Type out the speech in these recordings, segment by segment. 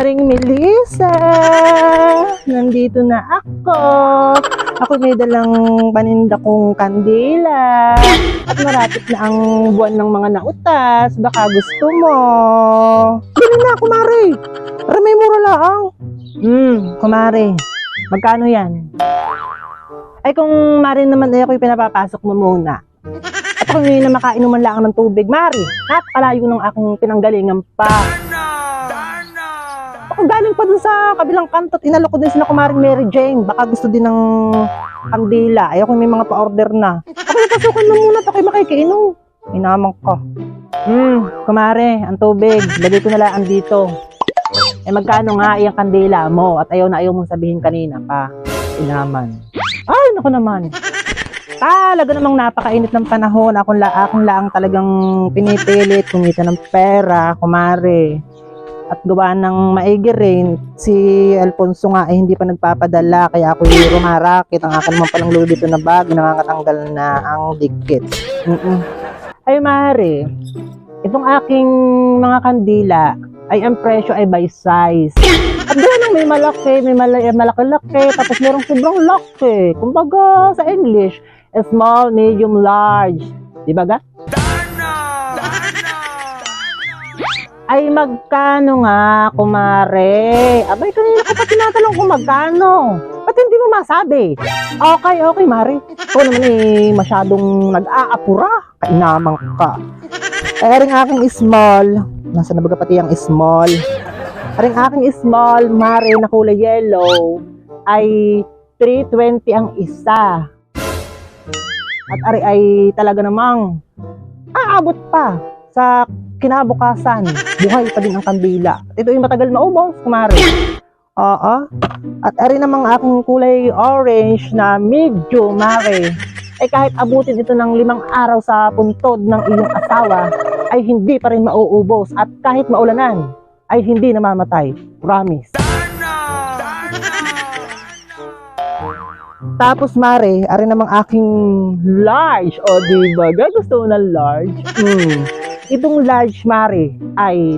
Maring Melissa! Nandito na ako. Ako may dalang paninda kong kandila. At marapit na ang buwan ng mga nautas. Baka gusto mo. Bili na, kumare. Para may mura lang. Hmm, kumare. Magkano yan? Ay kung Mari naman ay ako'y pinapapasok mo muna. At ako na makainuman lang ng tubig. Mari, napakalayo ng aking pinanggalingan pa. Ako galing pa dun sa kabilang kanto at inalok ko din sila kumaring Mary Jane. Baka gusto din ng kandila. Ay ako may mga pa-order na. Ako pasukan mo muna at ako'y makikiinom. Inamang ko. Hmm, kumare, ang tubig. Lagay ko na lang dito. Eh magkano nga iyang kandila mo at ayaw na ayaw mong sabihin kanina pa. Inaman. Ay, naku naman. Talaga namang napakainit ng panahon. Akong, la, akong laang talagang pinipilit, kumita ng pera, kumare. At gawa ng maigi rin, si Alfonso nga ay hindi pa nagpapadala, kaya ako yung rumarakit. Ang akin naman palang Vuitton na bag, nakakatanggal na ang dikit. Mm-mm. Ay, mare, itong aking mga kandila, ay ang presyo ay by size. At doon may malaki, may mala- malaki-laki, tapos merong sobrang laki. Kumbaga sa English, small, medium, large. Di ba ga? Ay magkano nga, kumare? Abay, kanina ko pa tinatanong kung magkano. Ba't hindi mo masabi? Okay, okay, Mare. Ikaw naman eh, masyadong nag-aapura. Kainamang ka. Eh, ring aking small. Nasa na baga pati ang small. Ring aking small, Mare, na kulay yellow, ay 320 ang isa. At ari ay talaga namang aabot pa sa kinabukasan. Buhay pa din ang kandila. At ito yung matagal maubos, kumare. Oo. At ari namang aking kulay orange na medyo mare. Ay kahit abutin ito ng limang araw sa puntod ng iyong asawa, ay hindi pa rin mauubos. At kahit maulanan, ay hindi namamatay. Promise. Tapos mare, ari namang aking large. O di ba? Gusto mo ng large? Hmm. Itong large mare ay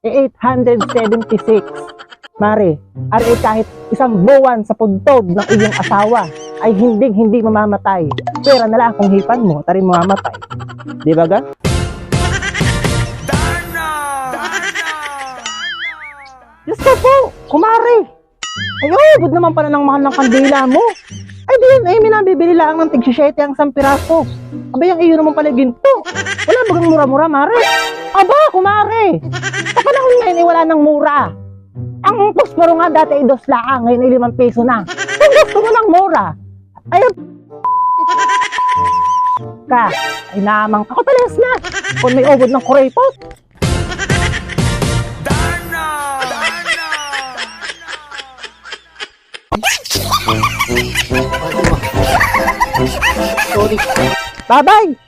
eh, 876. Mare, ari kahit isang buwan sa puntod ng iyong asawa ay hindi hindi mamamatay. Pera na lang kung hipan mo, tari mamamatay. Di ba ga? Diyos ko po, kumare. Ay, oh, good naman pala ng mahal ng kandila mo. Ay, di yun, ay, minabibili lang ng tig-7 ang isang piraso. Abay, ang iyo naman pala ginto. Wala bagang mura-mura, mare. Aba, kumare. Sa panahon ngayon, ay wala nang mura. Ang posporo nga dati ay dos laang, ngayon ay limang piso na. Kung gusto mo ng mura, ay, ka, ay namang kakatalas na. Kung may ubod ng kuraypot. Sorry. Bye-bye!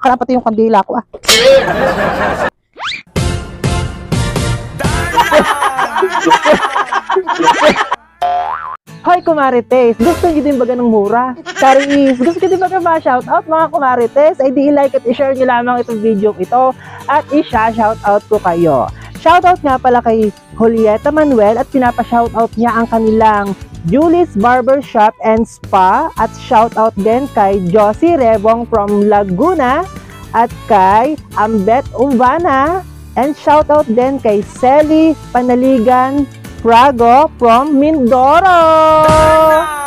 Akala pati yung kandila ko ah. Hoy, kumarites! Gusto niyo din baga ng mura? Charis, gusto niyo din baga ma-shoutout mga kumarites? Ay di i-like at i-share niyo lamang itong video ito at i-shoutout ko kayo. Shoutout nga pala kay Julieta Manuel at pinapa-shoutout niya ang kanilang Julie's Barber Shop and Spa. At shoutout din kay Josie Rebong from Laguna at kay Ambet Umbana. And shoutout din kay Selly Panaligan Prago from Mindoro.